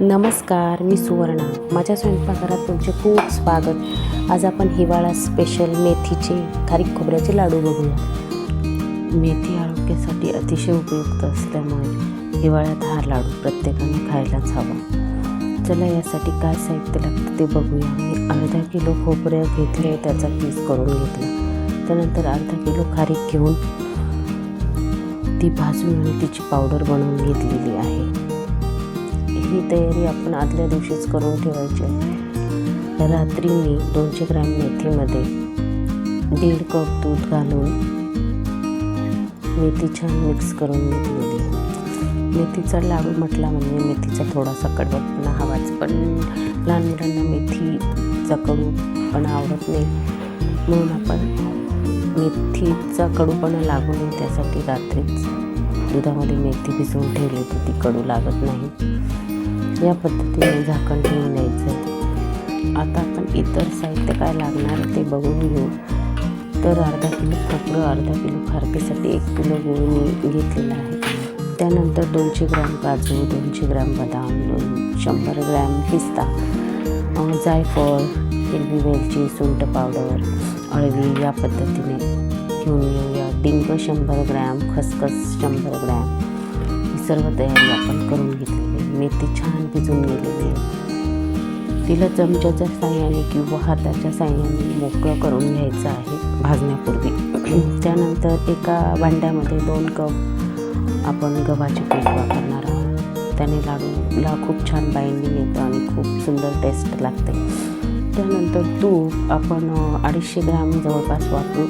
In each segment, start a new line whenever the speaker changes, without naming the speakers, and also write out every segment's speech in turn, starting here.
नमस्कार मी सुवर्णा. माझ्या स्वयंपाकघरात तुमचे खूप स्वागत. आज आपण हिवाळा स्पेशल मेथीचे खारीक खोबऱ्याचे लाडू बघूया. मेथी आरोग्यासाठी अतिशय उपयुक्त असल्यामुळे हिवाळ्यात हा लाडू प्रत्येकाने खायलाच हवा. चला यासाठी काय साहित्य लागतं ते बघूया. मी अर्धा किलो खोबरं घेतले त्याचा पीस करून घेतला. त्यानंतर अर्धा किलो खारीक घेऊन ती भाजून आणि तिची पावडर बनवून घेतलेली आहे. ही तयारी आपण आदल्या दिवशीच करून ठेवायची रात्री मी दोनशे ग्रॅम मेथीमध्ये दीड कप दूध घालून मेथी छान मिक्स करून घेतलेली मेथीचा लाडू म्हटला म्हणजे मेथीचा थोडासा कडवटपणा हवाच पण लहान मुलांना मेथीचा कडूपणा आवडत नाही. म्हणून आपण मेथीचा कडूपणा लागू नये त्यासाठी रात्रीच दुधामध्ये मेथी भिजवून ठेवली तर ती कडू लागत नाही. या पद्धतीने झाकण ठेवून द्यायचं आहे आता आपण इतर साहित्य काय लागणार ते बघून घेऊ. तर अर्धा किलो खोबरं अर्धा किलो खारपीसाठी एक किलो गुळ मी घेतलेला आहे. त्यानंतर दोनशे ग्रॅम काजू दोनशे ग्रॅम बदाम दोन शंभर ग्रॅम पिस्ता जायफळ हिरवी वेलची सुंट पावडर अळवी या पद्धतीने घेऊन येऊया. डिंक शंभर ग्रॅम खसखस शंभर ग्रॅम. ही सर्व तयारी आपण करून घेतली. मेथी छान भिजून गेलेली आहे तिला चमच्याच्या साह्याने किंवा हाताच्या साह्याने मोकळं करून घ्यायचं आहे भाजण्यापूर्वी. त्यानंतर एका भांड्यामध्ये दोन कप आपण गव्हाचे पीठ वापरणार आहोत. त्याने लाडूला खूप छान बाइंडिंग येतं आणि खूप सुंदर टेस्ट लागते. त्यानंतर तूप आपण अडीचशे ग्राम जवळपास वापरू.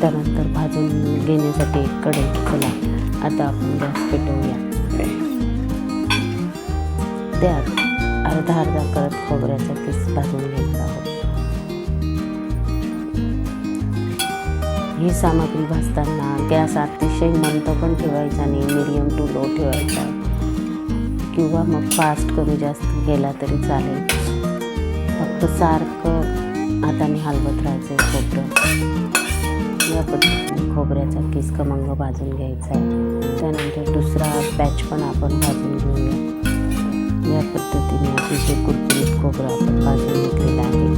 त्यानंतर भाजून घेण्यासाठी एक कढई खोला आता आपण गॅस पेटवूया. त्यात अर्धा अर्धा करत खोबऱ्याचा पीस भाजून घेतला ही सामग्री भाजताना गॅस अतिशय मंद पण ठेवायचा नाही मिडियम टू लो ठेवायचा. किंवा मग फास्ट कमी जास्त केला तरी चालेल. फक्त सारखं हाताने हलवत राहायचं आहे खोबरं. या पद्धतीने खोबऱ्याचा किस खमंग भाजून घ्यायचा आहे. त्यानंतर दुसरा पॅच पण आपण भाजून घेऊया. या पद्धतीने अतिशय कुरकुरीत खोबरं आपण भाजून घेतलेलं आहे.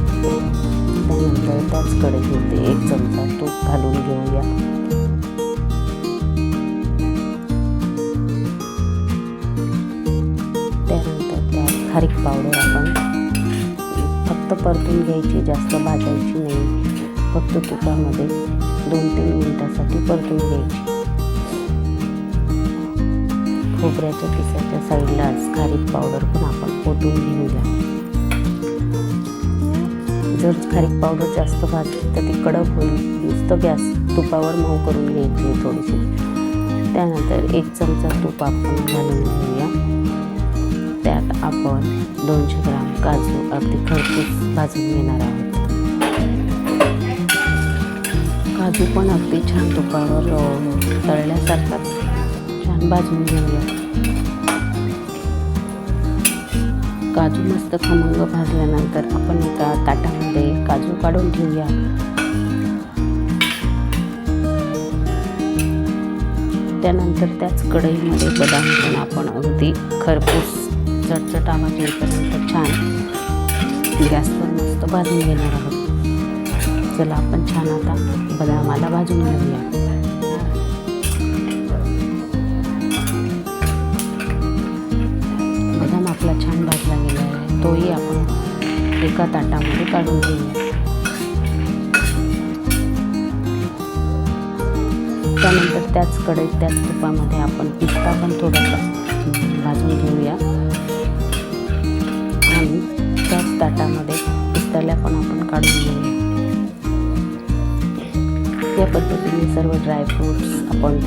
त्यानंतर त्याच कढईमध्ये एक चमचा तूप घालून घेऊया. त्यानंतर खारीक पावडर आपण फक्त परतून घ्यायची जास्त भाजायची नाही. फक्त तुपामध्ये दोन तीन मिनिटासाठी परतून घ्यायची. खोबऱ्याच्या पिसाच्या साईडलाच. खारीक पावडर पण आपण ओतून घेऊया. जर खारीक पावडर जास्त भाजली तर ती कडक होईल. नुसतं गॅस तुपावर मऊ करून घ्यायची थोडीशी. त्यानंतर एक चमचा तूप आपण घालून घेऊया. त्यात आपण दोनशे ग्राम काजू अगदी खरपूस भाजून घेणार आहोत. काजू पण अगदी छान तुपावर तळल्यासारखाच छान भाजून घेऊया. काजू मस्त खमंग भाजल्यानंतर आपण एका ताटामध्ये काजू काढून ठेवूया त्यानंतर त्याच कढईमध्ये बदाम पण आपण अगदी खरपूस चटचट आवाज येईपर्यंत छान गॅसवर मस्त भाजून घेणार आहोत. चला आपण छान आता बदामाला भाजून घेऊया. आपला भाजला गेला आहे. तोही आपण एका ताटामध्ये काढून घेऊया. त्यानंतर त्याच कढईत त्याच तुपामध्ये आपण पिस्ता पण थोडासा भाजून घेऊया. आणि त्याच ताटामध्ये पिस्ताला पण आपण काढून घेऊया. या पद्धतीने सर्व ड्रायफ्रूट्स आपण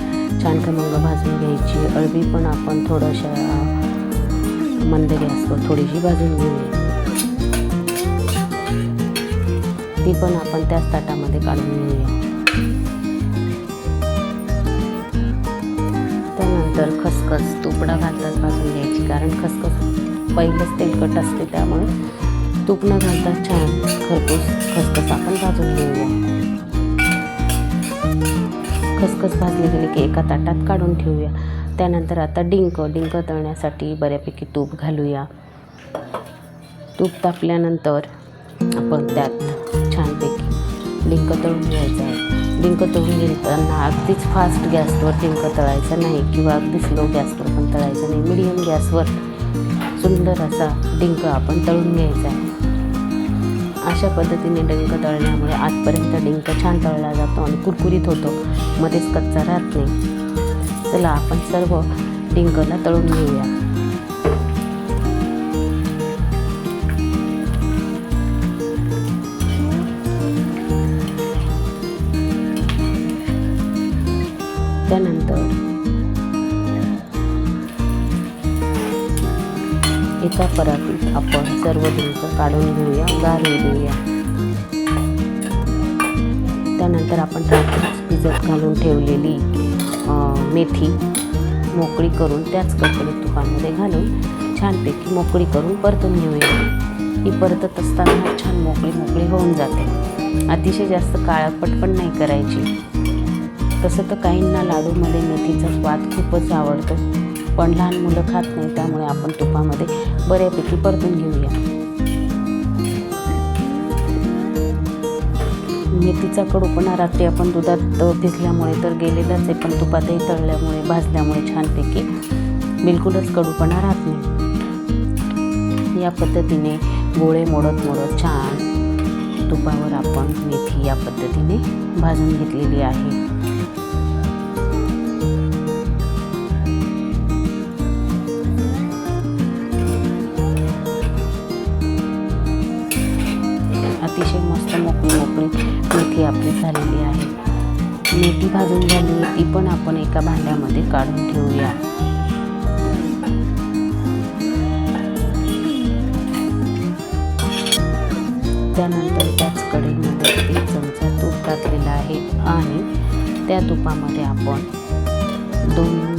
छान खमंग भाजून घ्यायची. अळवी पण आपण थोडंशा मंद गॅसवर थोडीशी भाजून घेऊया ती पण आपण त्याच ताटामध्ये काढून घेऊया. त्यानंतर खसखस तुपडा घालताच भाजून घ्यायची कारण खसखस पहिलंच तेलकट असते त्यामुळे तूप न घालता छान खरपूस खसखस आपण भाजून घेऊया. खसखस भाजली गेली की एका ताटात काढून ठेवूया. त्यानंतर आता डिंक डिंक तळण्यासाठी बऱ्यापैकी तूप घालूया. तूप तापल्यानंतर आपण त्यात छानपैकी डिंक तळून घ्यायचं आहे. डिंक तळून घेताना अगदीच फास्ट गॅसवर डिंक तळायचं नाही किंवा अगदी स्लो गॅसवर पण तळायचं नाही. मिडियम गॅसवर सुंदर असा डिंक आपण तळून घ्यायचा आहे. अशा पद्धतीने डिंक तळल्यामुळे आजपर्यंत डिंक छान तळला जातो आणि कुरकुरीत होतो. मध्येच कच्चा राहत नाही. चला आपण सर्व डिंकला तळून घेऊया. त्यानंतर एका परातीत आपण सर्व डिंक काढून घेऊया गार घेऊया देऊया. त्यानंतर आपण भिजत घालून ठेवलेली मेथी मोकळी करून त्याच कडकडीत तुपामध्ये घालून छानपैकी मोकळी करून परतून घेऊया. ही परतत असताना छान मोकळी मोकळी होऊन जाते. अतिशय जास्त काळापट पण नाही करायची. तसं तर काहींना लाडूमध्ये मेथीचा स्वाद खूपच आवडतो. पण लहान मुलं खात नाही त्यामुळे आपण तुपामध्ये बऱ्यापैकी परतून घेऊया. मेथीचा कडूपणा रात्री आपण दुधात भिजल्यामुळे तर गेलेलाच आहे पण तुपातही तळल्यामुळे भाजल्यामुळे छानपैकी बिलकुलच कडूपणा राहत नाही. या पद्धतीने गोळे मोडत मोडत छान तुपावर आपण मेथी या पद्धतीने भाजून घेतलेली आहे. झालेली आहे. मेथी भाजून झाली ती पण आपण एका भांड्यामध्ये काढून ठेवूया. त्यानंतर त्याच कढईमध्ये एक चमचा तूप टाकलेला आहे आणि त्या तुपामध्ये आपण दोन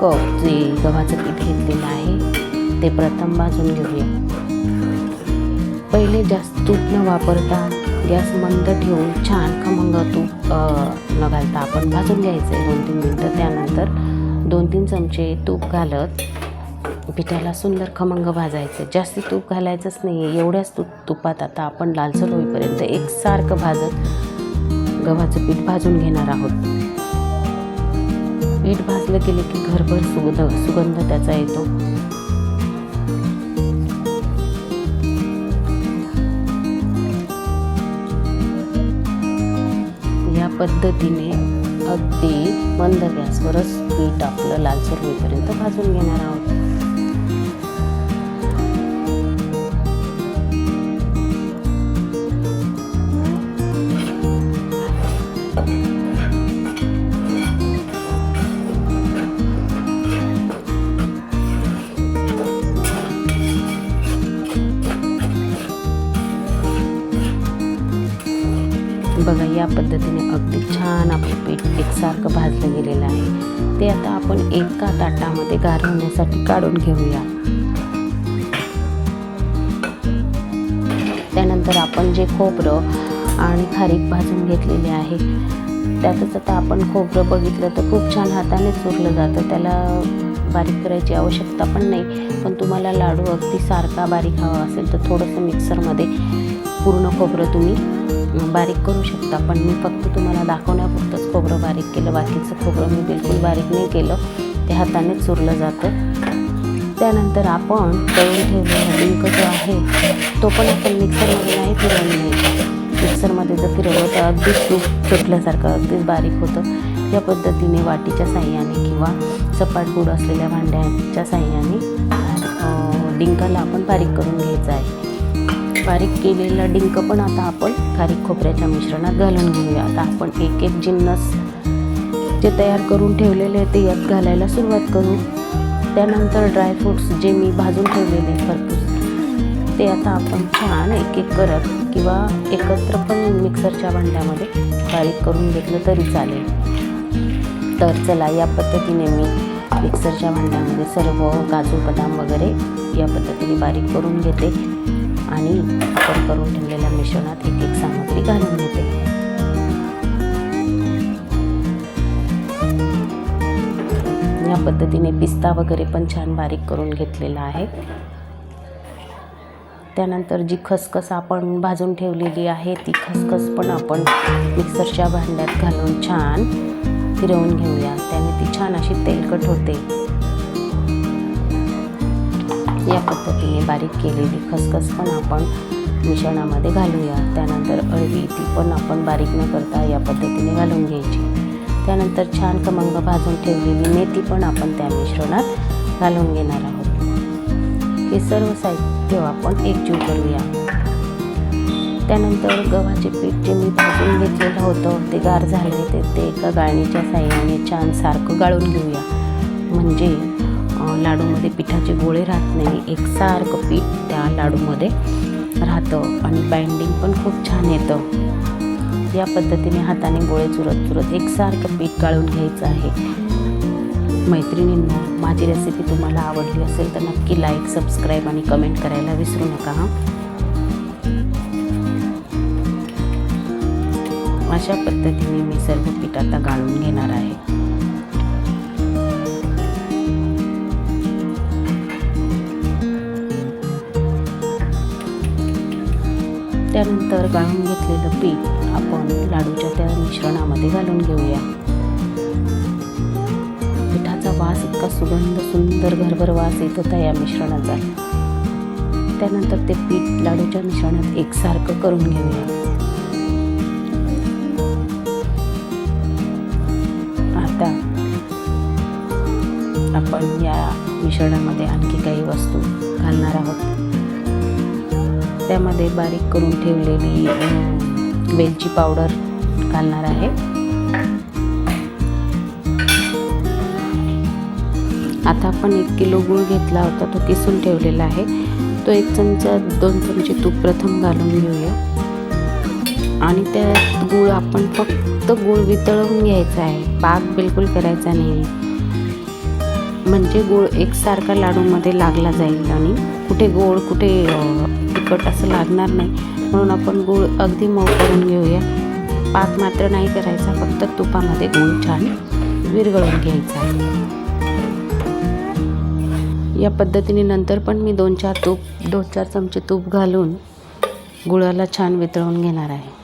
कप जे गव्हाचं पीठ घेतलेलं आहे ते प्रथम भाजून घेऊया. पहिले जास्त तूप न वापरता गॅस मंद ठेवून छान खमंग तूप न घालता आपण भाजून घ्यायचं आहे दोन तीन मिनटं. त्यानंतर दोन तीन चमचे तूप घालत पिठाला सुंदर खमंग भाजायचं. जास्त तूप घालायचंच नाही आहे एवढ्याच तूप तुपात आता आपण लालसर होईपर्यंत एकसारखं भाजत गव्हाचं पीठ भाजून घेणार आहोत. पीठ भाजलं गेलं की घरभर सुगंध सुगंध त्याचा येतो. पद्धतीने अगदी मंद गॅसवरच पीठ आपलं लालसर होईपर्यंत भाजून घेणार आहोत. पीठ एकसारखं भाजलं गेलेलं आहे. ते आता आपण एका ताटामध्ये गार होण्यासाठी काढून घेऊया. त्यानंतर आपण जे खोबरं आणि खारीक भाजून घेतलेले आहे त्यातच आता आपण खोबरं बघितलं तर खूप छान हाताने चुरलं जातं. त्याला बारीक करायची आवश्यकता पण नाही पण तुम्हाला लाडू अगदी सारखा बारीक हवा असेल तर थोडंसं मिक्सरमध्ये पूर्ण खोबरं तुम्ही बारीक करू शकता. पण मी फक्त तुम्हाला दाखवण्यापुरतंच खोबरं बारीक केलं. बाकीचं खोबरं मी बिलकुल बारीक नाही केलं. ते हाताने चुरलं जातं. त्यानंतर आपण तळून ठेवलेला डिंक जो आहे तो पण आपण मिक्सरमध्ये नाही फिरवून नाही. मिक्सरमध्ये जर फिरवलं तर अगदीच तूप सुटल्यासारखं अगदीच बारीक होतं. या पद्धतीने वाटीच्या साह्याने किंवा सपाट गुड असलेल्या भांड्याच्या साह्याने डिंकाला आपण बारीक करून घ्यायचं आहे. बारीक केलेला डिंक पण आता आपण खारीक खोबऱ्याच्या मिश्रणात घालून घेऊया. आता आपण एक एक जिन्नस जे तयार करून ठेवलेले आहे ते यात घालायला सुरुवात करू. त्यानंतर ड्रायफ्रूट्स जे मी भाजून ठेवलेले खरपूस ते आता आपण छान एक एक करत किंवा एकत्र पण मिक्सरच्या भांड्यामध्ये बारीक करून घेतलं तरी चालेल. तर चला या पद्धतीने मी मिक्सरच्या भांड्यामध्ये सर्व काजू बदाम वगैरे या पद्धतीने बारीक करून घेते. आणि आपण करून ठेवलेल्या मिश्रणात एक एक सामग्री घालून घेते. या पद्धतीने पिस्ता वगैरे पण छान बारीक करून घेतलेला आहे. त्यानंतर जी खसखस आपण भाजून ठेवलेली आहे ती खसखस पण आपण मिक्सरच्या भांड्यात घालून छान फिरवून घेऊया. त्याने ती छान अशी तेलकट होते. या पद्धती बारीक केलेली खसखस पण आपण मिश्रणामध्ये घालूया. त्यानंतर अळवी ती पण आपण बारीक न करता या पद्धतीने घालून घ्यायची. त्यानंतर छान खमंग भाजून ठेवलेली मेथी पण आपण त्या मिश्रणात घालून घेणार आहोत. हे सर्व साहित्य आपण एकजीव करूया. त्यानंतर गव्हाचे पीठ जे मी भाजून घेतलेलं होतं ते गार झाले ते ते एका गाळणीच्या साह्याने छान सारखं गाळून घेऊया. म्हणजे लाडूमध्ये पिठाचे गोळे राहत नाही. एकसारखं पीठ त्या लाडूमध्ये राहतं आणि बाइंडिंग पण खूप छान येतं. या पद्धतीने हाताने गोळे चुरत चुरत एकसारखं पीठ गाळून घ्यायचं आहे. मैत्रिणींनो माझी रेसिपी तुम्हाला आवडली असेल तर नक्की लाईक सबस्क्राईब आणि कमेंट करायला विसरू नका हां. अशा पद्धतीने मी सर्व पीठ आता गाळून घेणार आहे. त्यानंतर गाळून घेतलेलं पीठ आपण लाडूच्या त्या मिश्रणामध्ये घालून घेऊया. पिठाचा वास इतका सुगंध सुंदर घरभर वास येत होता या मिश्रणाचा. त्यानंतर ते पीठ लाडूच्या मिश्रणात एकसारखं करून घेऊया. आता आपण या मिश्रणामध्ये आणखी काही वस्तू घालणार आहोत. त्यामध्ये बारीक करून ठेवलेली वेलची पावडर घालणार आहे. आता आपण एक किलो गूळ घेतला होता तो किसून ठेवलेला आहे. तो एक चमचा दोन चमचे तूप प्रथम घालून घेऊया. आणि त्यात गूळ आपण फक्त गूळ वितळवून घ्यायचा आहे. पाक बिलकुल करायचा नाही. म्हणजे गूळ एकसारखा लाडूमध्ये लागला जाईल आणि कुठे गोड कुठे तिखट असं लागणार नाही. म्हणून आपण गूळ अगदी मऊ करून घेऊया. पाक मात्र नाही करायचा फक्त तुपामध्ये गूळ छान विरघळून घ्यायचा. या पद्धतीने नंतर पण मी दोन चार तूप दोन चार चमचे तूप घालून गुळाला छान वितळवून घेणार आहे.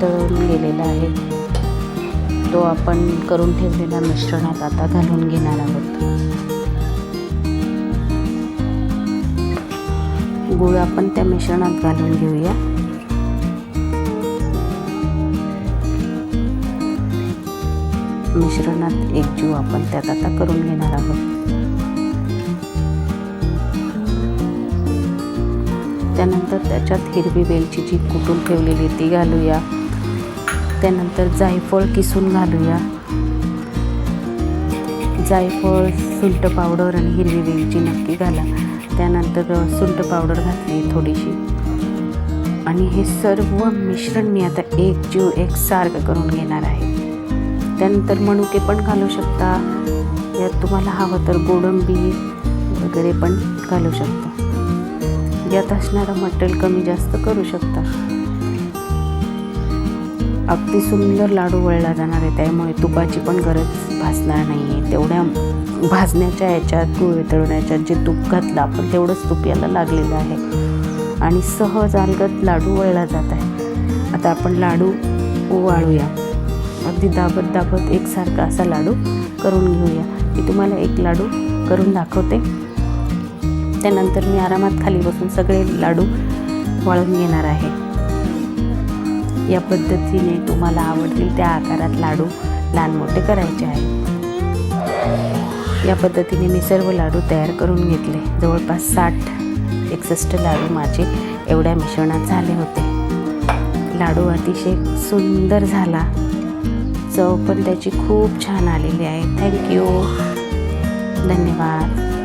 वितळून गेलेला आहे. तो आपण करून ठेवलेल्या मिश्रणात आता घालून घेणार आहोत. गुळ आपण त्या मिश्रणात घालून घेऊया. मिश्रणात एकजीव आपण त्यात आता करून घेणार आहोत. त्यानंतर त्याच्यात हिरवी वेलची जी कुटून ठेवलेली ती घालूया. त्यानंतर जायफळ किसून घालूया. जायफळ सुंट पावडर आणि हिरवी वेलची नक्की घाला. त्यानंतर सुंट पावडर घातली थोडीशी. आणि हे सर्व मिश्रण मी आता एक जीव एक सारखं करून घेणार आहे. त्यानंतर मनुके पण घालू शकता. यात तुम्हाला हवं तर गोडंबी वगैरे पण घालू शकता. यात असणारं मटेरियल कमी जास्त करू शकता. अगदी सुंदर लाडू वळला जाणार आहे. त्यामुळे तुपाची पण गरज भासणार नाही आहे तेवढ्या भाजण्याच्या याच्यात गुळ वितळण्याच्यात जे तूप घातलं आपण तेवढंच तूप याला लागलेलं आहे. आणि सहज अलगत लाडू वळला जात आहे. आता आपण लाडू वाळूया अगदी दाबत दाबत एकसारखा असा लाडू करून घेऊया. मी तुम्हाला एक लाडू करून दाखवते. त्यानंतर मी आरामात खाली बसून सगळे लाडू वाळून घेणार आहे. या पद्धतीने तुम्हाला आवडतील त्या आकारात लाडू लहान मोठे करायचे आहे. या पद्धतीने मी सर्व लाडू तयार करून घेतले. जवळपास साठ एकसष्ट लाडू माझे एवढ्या मिश्रणात झाले होते. लाडू अतिशय सुंदर झाला. चव पण त्याची खूप छान आलेली आहे. थँक्यू धन्यवाद.